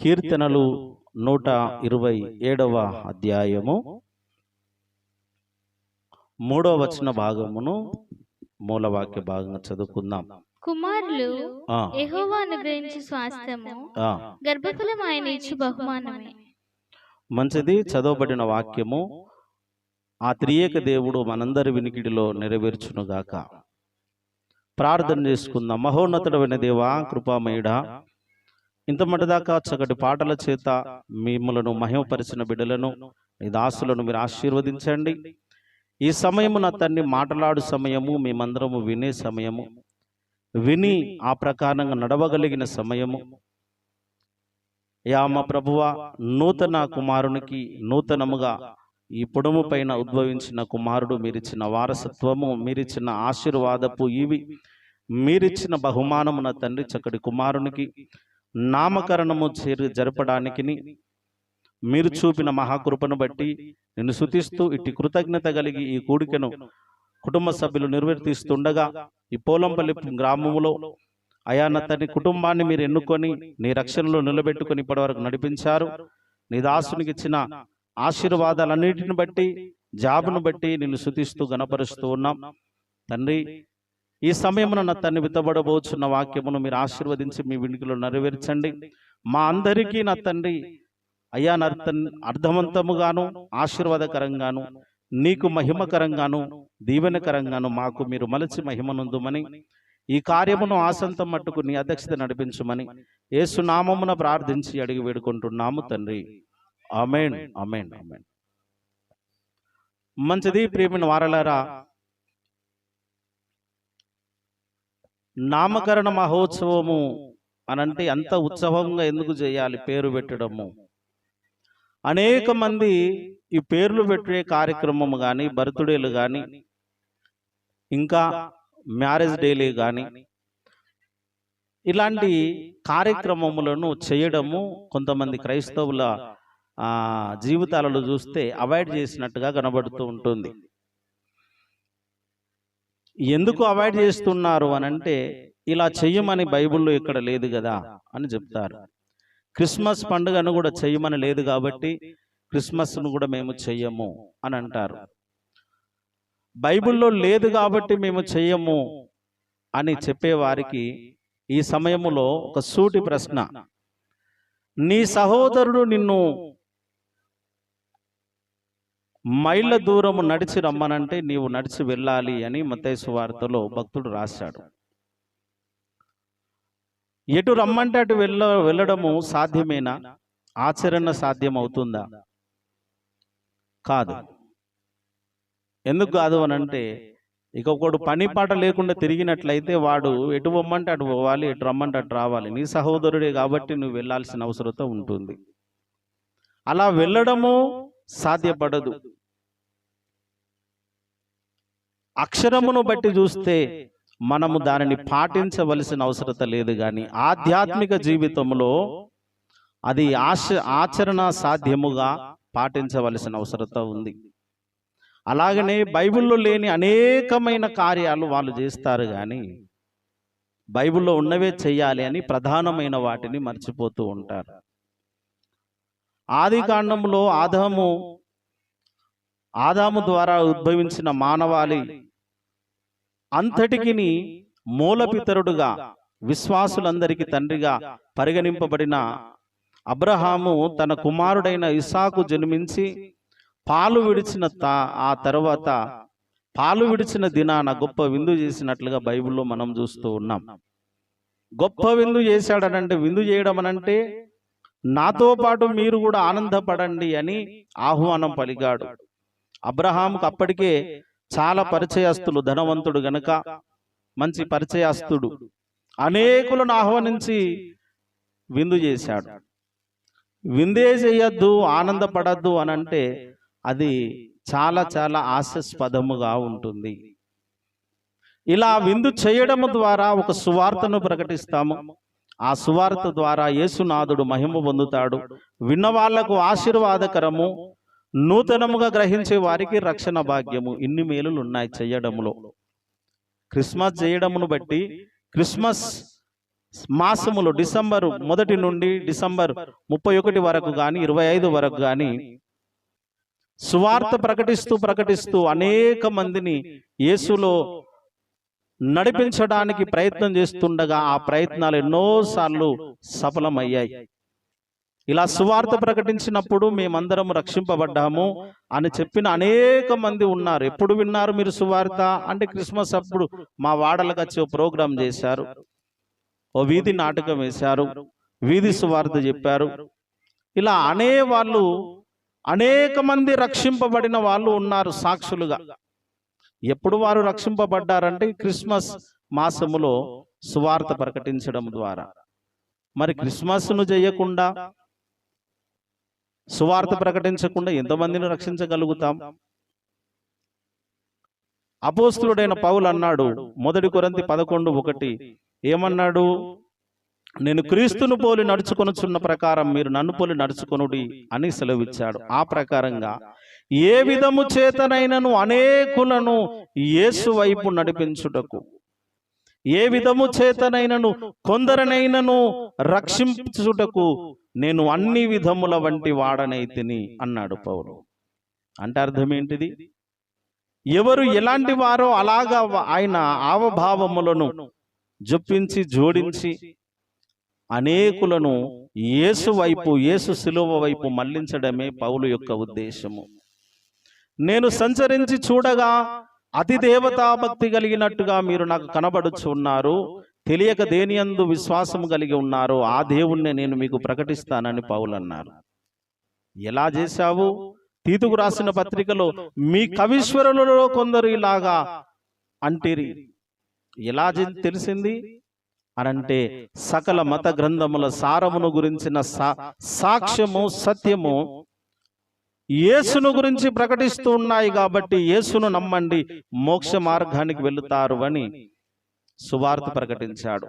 కీర్తనలు నూట ఇరవై ఏడవ అధ్యాయము. మూడవ వచన భాగమును మూలవాక్య భాగంగా చదువుకుందాం. కుమారులు ఆ, యెహోవా అనుగ్రహించు స్వాస్థ్యము. ఆ, గర్భఫలం ఆయన ఇచ్చు బహుమానమే. మంచిది చదవబడిన వాక్యము. ఆ త్రియేక దేవుడు మనందరి వినికిడిలో నెరవేర్చునుగాక. ప్రార్థన చేసుకుందాం. మహోన్నతుడమైన దేవా కృపామయుడా ఇంత మటుదాకా చక్కటి పాటల చేత మిమ్మలను మహిమపరిచిన బిడ్డలను నీ దాసులను మీరు ఆశీర్వదించండి. ఈ సమయము నా తన్ని మాట్లాడు సమయము మేమందరము వినే సమయము. విని ఆ ప్రకారంగా నడవగలిగిన సమయము. యా మా ప్రభువ నూతన కుమారునికి నూతనముగా ఈ పొడుము పైన ఉద్భవించిన కుమారుడు మీరిచ్చిన వారసత్వము మీరిచ్చిన ఆశీర్వాదపు ఇవి మీరిచ్చిన బహుమానము నా తండ్రి చక్కటి కుమారునికి నామకరణము జరపడానికి మీరు చూపిన మహాకృపను బట్టి నిన్ను శుతిస్తూ ఇట్టి కృతజ్ఞత కలిగి ఈ కూడికను కుటుంబ సభ్యులు నిర్వర్తిస్తుండగా ఈ పోలంపల్లి గ్రామంలో అయా తన కుటుంబాన్ని మీరు ఎన్నుకొని నీ రక్షణలో నిలబెట్టుకొని ఇప్పటివరకు నడిపించారు. నీ దాసునికి ఇచ్చిన ఆశీర్వాదాలన్నిటిని బట్టి జాబును బట్టి నిన్ను శుతిస్తూ గణపరుస్తూ ఉన్నాం. తండ్రి ఈ సమయంలో నా తన్ని విత్తబడబోచున్న వాక్యమును మీరు ఆశీర్వదించి మీ వినికిలో నెరవేర్చండి. మా అందరికీ నా తండ్రి అయ్యా నర్తన్ అర్థవంతముగాను ఆశీర్వాదకరంగాను నీకు మహిమకరంగాను దీవెనకరంగాను మాకు మీరు మలచి మహిమనుందుమని ఈ కార్యమును ఆసంతం మట్టుకు నీ అధ్యక్షత నడిపించమని ఏసునామమున ప్రార్థించి అడిగి వేడుకుంటున్నాము తండ్రి. అమేన్ అమేన్ అమేన్ మంచిది ప్రియమైన వారలారా నామకరణ మహోత్సవము అనంటే అంత ఉత్సవంగా ఎందుకు చేయాలి పేరు పెట్టడము? అనేక మంది ఈ పేర్లు పెట్టే కార్యక్రమం కానీ బర్త్డేలు కానీ ఇంకా మ్యారేజ్ డేలు కానీ ఇలాంటి కార్యక్రమములను చేయడము కొంతమంది క్రైస్తవుల జీవితాలలో చూస్తే అవాయిడ్ చేసినట్టుగా కనబడుతూ ఉంటుంది ఎందుకు అవాయిడ్ చేస్తున్నారు అని అంటే ఇలా చెయ్యమని బైబిల్లో ఇక్కడ లేదు కదా అని చెప్తారు. క్రిస్మస్ పండుగను కూడా చెయ్యమని లేదు కాబట్టి క్రిస్మస్ను కూడా మేము చెయ్యము అని అంటారు. బైబిల్లో లేదు కాబట్టి మేము చెయ్యము అని చెప్పేవారికి ఈ సమయములో ఒక సూటి ప్రశ్న. నీ సహోదరుడు నిన్ను మైళ్ళ దూరము నడిచి రమ్మనంటే నీవు నడిచి వెళ్ళాలి అని మతేసు వార్తలో భక్తుడు రాశాడు. ఎటు రమ్మంటే అటు వెళ్ళ వెళ్ళడము సాధ్యమేనా? ఆచరణ సాధ్యం అవుతుందా కాదు. ఎందుకు కాదు అని అంటే ఇక ఒకడు పని పాట లేకుండా తిరిగినట్లయితే వాడు ఎటు పొమ్మంటే అటు పోవాలి ఎటు రమ్మంటే అటు రావాలి. నీ సహోదరుడే కాబట్టి నువ్వు వెళ్ళాల్సిన అవసరత ఉంటుంది. అలా వెళ్ళడము సాధ్యపడదు. అక్షరమును బట్టి చూస్తే మనము దానిని పాటించవలసిన అవసరత లేదు కానీ ఆధ్యాత్మిక జీవితంలో అది ఆశ ఆచరణ సాధ్యముగా పాటించవలసిన అవసరత ఉంది. అలాగనే బైబిల్లో లేని అనేకమైన కార్యాలు వాళ్ళు చేస్తారు కానీ బైబిల్లో ఉన్నవే చెయ్యాలి అని ప్రధానమైన వాటిని మర్చిపోతూ ఉంటారు. ఆది కాండంలో ఆదాము ఆదాము ద్వారా ఉద్భవించిన మానవాళి అంతటికి మూలపితరుడుగా విశ్వాసులందరికీ తండ్రిగా పరిగణింపబడిన అబ్రహాము తన కుమారుడైన ఇసాకు జన్మించి పాలు విడిచిన తా ఆ తర్వాత పాలు విడిచిన దినాన గొప్ప విందు చేసినట్లుగా బైబిల్లో మనం చూస్తూ ఉన్నాం. గొప్ప విందు చేశాడనంటే విందు చేయడం అనంటే నాతో పాటు మీరు కూడా ఆనందపడండి అని ఆహ్వానం పలికాడు. అబ్రహాంకు అప్పటికే చాలా పరిచయస్తులు ధనవంతుడు గనుక మంచి పరిచయస్తుడు. అనేకులను ఆహ్వానించి విందు చేశాడు. విందే చేయొద్దు ఆనందపడద్దు అని అంటే అది చాలా చాలా ఆశాస్పదముగా ఉంటుంది. ఇలా విందు చేయడము ద్వారా ఒక సువార్తను ప్రకటిస్తాము. ఆ సువార్త ద్వారా యేసునాథుడు మహిమ పొందుతాడు. విన్న వాళ్ళకు ఆశీర్వాదకరము నూతనముగా గ్రహించే వారికి రక్షణ భాగ్యము. ఇన్ని మేలులు ఉన్నాయి చేయడంలో క్రిస్మస్ చేయడమును బట్టి క్రిస్మస్ మాసములో డిసెంబర్ మొదటి నుండి డిసెంబర్ ముప్పై ఒకటి వరకు కానీ ఇరవై ఐదు వరకు కానీ సువార్త ప్రకటిస్తూ ప్రకటిస్తూ అనేక మందిని యేసులో నడిపించడానికి ప్రయత్నం చేస్తుండగా ఆ ప్రయత్నాలు ఎన్నోసార్లు సఫలమయ్యాయి. ఇలా సువార్త ప్రకటించినప్పుడు మేమందరం రక్షింపబడ్డాము అని చెప్పిన అనేక మంది ఉన్నారు. ఎప్పుడు విన్నారు మీరు సువార్త? అంటే క్రిస్మస్ అప్పుడు మా వాడలకు వచ్చి ఓ ప్రోగ్రాం చేశారు. ఓ వీధి నాటకం వేశారు. వీధి సువార్త చెప్పారు. ఇలా అనే వాళ్ళు అనేక మంది రక్షింపబడిన వాళ్ళు ఉన్నారు సాక్షులుగా. ఎప్పుడు వారు రక్షింపబడ్డారంటే క్రిస్మస్ మాసములో సువార్త ప్రకటించడం ద్వారా. మరి క్రిస్మస్ను చేయకుండా సువార్త ప్రకటించకుండా ఎంతమందిని రక్షించగలుగుతాం? అపోస్తుడైన పౌలు అన్నాడు మొదటి కొరంతి పదకొండు ఒకటి. ఏమన్నాడు? నేను క్రీస్తును పోలి నడుచుకొనుచున్న ప్రకారం మీరు నన్ను పోలి నడుచుకొనుడి అని సెలవిచ్చాడు. ఆ ప్రకారంగా ఏ విధము చేతనైనను అనేకులను యేసు వైపు నడిపించుటకు ఏ విధము చేతనైనను కొందరనైనను రక్షించుటకు నేను అన్ని విధముల వంటి వాడనైతిని అన్నాడు పౌలు. అంటే అర్థం ఏంటిది? ఎవరు ఎలాంటి వారో అలాగా ఆయన ఆవభావములను జొప్పించి జోడించి అనేకులను యేసు వైపు యేసు శిలువ వైపు మళ్ళించడమే పౌలు యొక్క ఉద్దేశము. నేను సంచరించి చూడగా అతి దేవతాభక్తి కలిగినట్టుగా మీరు నాకు కనబడుచున్నారు తెలియక దేనియందు విశ్వాసం కలిగి ఉన్నారో ఆ దేవుణ్ణి నేను మీకు ప్రకటిస్తానని పౌలు అన్నారు ఎలా చేశావు? తీతుకు రాసిన పత్రికలో మీ కవీశ్వరులలో కొందరు ఇలాగా అంటిరి. ఎలా తెలిసింది? అనంటే సకల మత గ్రంథముల సారమును గురించిన సా- సాక్ష్యము సత్యము యేసును గురించి ప్రకటిస్తూ ఉన్నాయి కాబట్టి యేసును నమ్మండి మోక్ష మార్గానికి వెళుతారు అని సువార్త ప్రకటించాడు.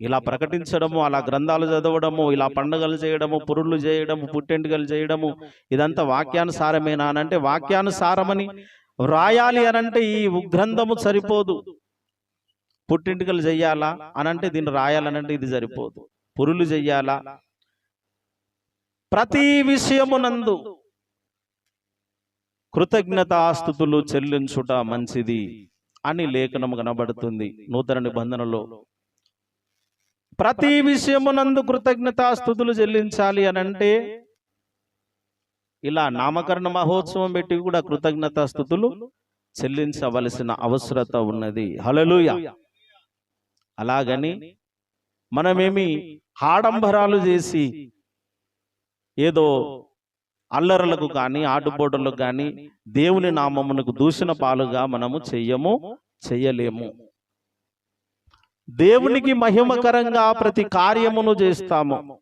ఇలా ప్రకటించడము అలా గ్రంథాలు చదవడము ఇలా పండుగలు చేయడము పురుళ్ళు చేయడము పుట్టెంటుకలు చేయడము ఇదంతా వాక్యానుసారమేనా అంటే వాక్యానుసారమని వ్రాయాలి అనంటే ఈ గ్రంథము సరిపోదు. పుట్టింటికలు చెయ్యాలా అనంటే దీన్ని రాయాలనంటే ఇది సరిపోదు. పురులు చెయ్యాలా ప్రతి విషయమునందు కృతజ్ఞతాస్థుతులు చెల్లించుట మంచిది అని లేఖనం కనబడుతుంది. నూతన నిబంధనలో ప్రతి విషయమునందు కృతజ్ఞతాస్థుతులు చెల్లించాలి అనంటే ఇలా నామకరణ మహోత్సవం పెట్టి కూడా కృతజ్ఞతాస్థుతులు చెల్లించవలసిన అవసరత ఉన్నది. హలలుయ అలాగని మనమేమి ఆడంబరాలు చేసి ఏదో అల్లరలకు కానీ ఆటుపోటులకు కానీ దేవుని నామమునకు దూషణ పాలుగా మనము చెయ్యము చెయ్యలేము దేవునికి మహిమకరంగా ప్రతి కార్యమును చేస్తాము.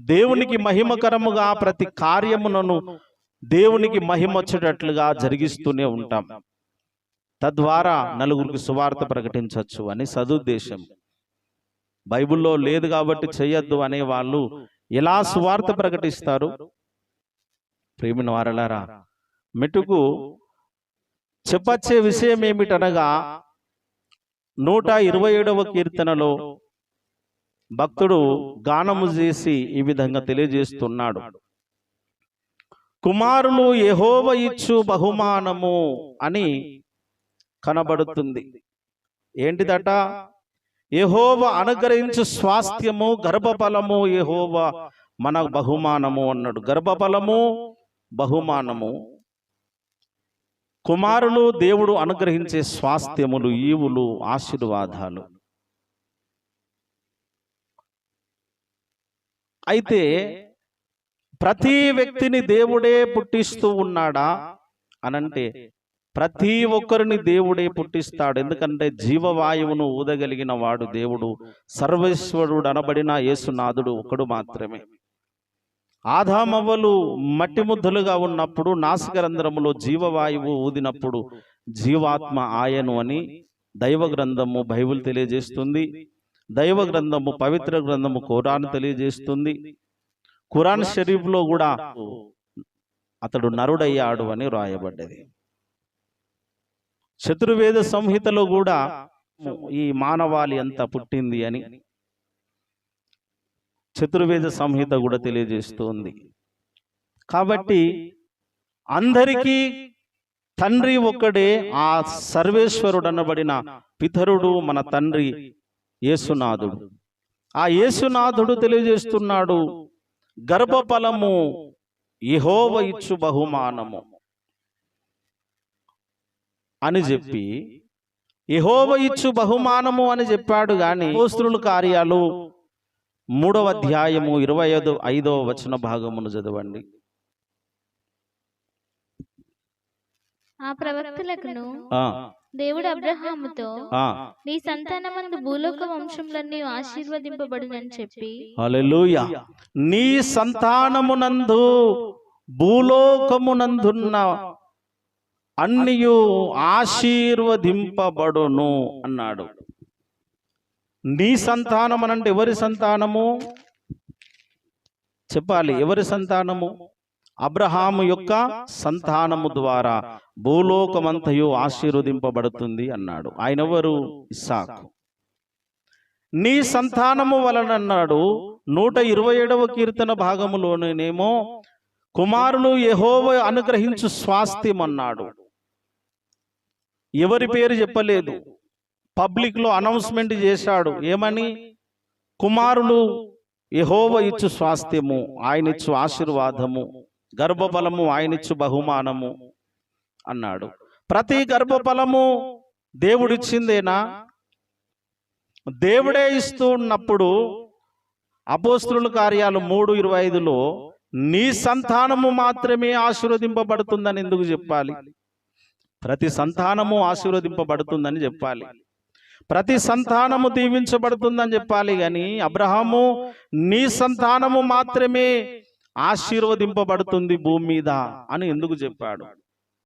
దేవునికి మహిమకరముగా ప్రతి కార్యమునను దేవునికి మహిమొచ్చేటట్లుగా జరిగిస్తూనే ఉంటాం. తద్వారా నలుగురికి సువార్త ప్రకటించవచ్చు అని సదుద్దేశం. బైబిల్లో లేదు కాబట్టి చేయొద్దు అనే వాళ్ళు ఎలా సువార్త ప్రకటిస్తారు? ప్రేమిన వారలారా మెటుకు చెప్పచ్చే విషయం ఏమిటనగా నూట ఇరవై ఏడవ కీర్తనలో భక్తుడు గానము చేసి ఈ విధంగా తెలియజేస్తున్నాడు. కుమారులు యెహోవ ఇచ్చు బహుమానము అని కనబడుతుంది. ఏంటిదట? యెహోవ అనుగ్రహించు స్వాస్థ్యము గర్భఫలము యెహోవ మన బహుమానము అన్నాడు. గర్భఫలము బహుమానము. కుమారులు దేవుడు అనుగ్రహించే స్వాస్థ్యములు ఈవులు ఆశీర్వాదాలు. అయితే ప్రతి వ్యక్తిని దేవుడే పుట్టిస్తూ ఉన్నాడా? అనంటే ప్రతి ఒక్కరిని దేవుడే పుట్టిస్తాడు. ఎందుకంటే జీవవాయువును ఊదగలిగిన వాడు దేవుడు. సర్వేశ్వరుడు అనబడిన యేసునాథుడు ఒకడు మాత్రమే. ఆదామవ్వలు మట్టి ముద్దలుగా ఉన్నప్పుడు నాసికరంధ్రములో జీవవాయువు ఊదినప్పుడు జీవాత్మ ఆయను అని దైవ గ్రంథము బైబిల్ తెలియజేస్తుంది. దైవ గ్రంథము పవిత్ర గ్రంథము ఖురాన్ తెలియజేస్తుంది. ఖురాన్ షరీఫ్లో కూడా అతడు నరుడయ్యాడు అని రాయబడ్డది. చతుర్వేద సంహితలో కూడా ఈ మానవాళి అంతా పుట్టింది అని చతుర్వేద సంహిత కూడా తెలియజేస్తుంది. కాబట్టి అందరికీ తండ్రి ఒక్కడే ఆ సర్వేశ్వరుడు అనబడిన పితరుడు మన తండ్రి యేసునాథుడు. ఆ యేసునాథుడు తెలియజేస్తున్నాడు గర్భఫలము యెహోవ ఇచ్చు బహుమానము అని చెప్పి యెహోవ ఇచ్చు బహుమానము అని చెప్పాడు. గాని పోస్తుల కార్యాలు మూడవ అధ్యాయము ఇరవై ఐదు ఐదవ వచన భాగమును చదవండి. ఆ ప్రవక్తలకును దేవుడు అబ్రహాముతో నీ సంతానమందు భూలోక వంశములన్నీ ఆశీర్వదింపబడునని చెప్పి హల్లెలూయా. నీ సంతానమునందు భూలోకమునందున్న అన్నియు ఆశీర్వదింపబడును అన్నాడు. నీ సంతానం అనంటే ఎవరి సంతానము? చెప్పాలి ఎవరి సంతానము? అబ్రహాము యొక్క సంతానము ద్వారా భూలోకమంతయు ఆశీర్వదింపబడుతుంది అన్నాడు. ఆయన ఎవరు ఇస్సాకు. నీ సంతానము వలనన్నాడు నూట ఇరవై ఏడవ కీర్తన భాగములోనేమో కుమారులు యహోవ అనుగ్రహించు స్వాస్థ్యం అన్నాడు ఎవరి పేరు చెప్పలేదు. పబ్లిక్లో అనౌన్స్మెంట్ చేశాడు. ఏమని? కుమారులు యహోవ ఇచ్చు స్వాస్థ్యము ఆయన ఇచ్చు ఆశీర్వాదము గర్భఫలము ఆయన ఇచ్చు బహుమానము అన్నాడు. ప్రతి గర్భఫలము దేవుడిచ్చిందేనా? దేవుడే ఇస్తూ ఉన్నప్పుడు అపోస్తుల కార్యాలు మూడు ఇరవై ఐదులో నీ సంతానము మాత్రమే ఆశీర్వదింపబడుతుందని ఎందుకు చెప్పాలి? ప్రతి సంతానము ఆశీర్వదింపబడుతుందని చెప్పాలి. ప్రతి సంతానము దీవించబడుతుందని చెప్పాలి కానీ అబ్రహాము నీ సంతానము మాత్రమే ఆశీర్వదింపబడుతుంది భూమి మీద అని ఎందుకు చెప్పాడు?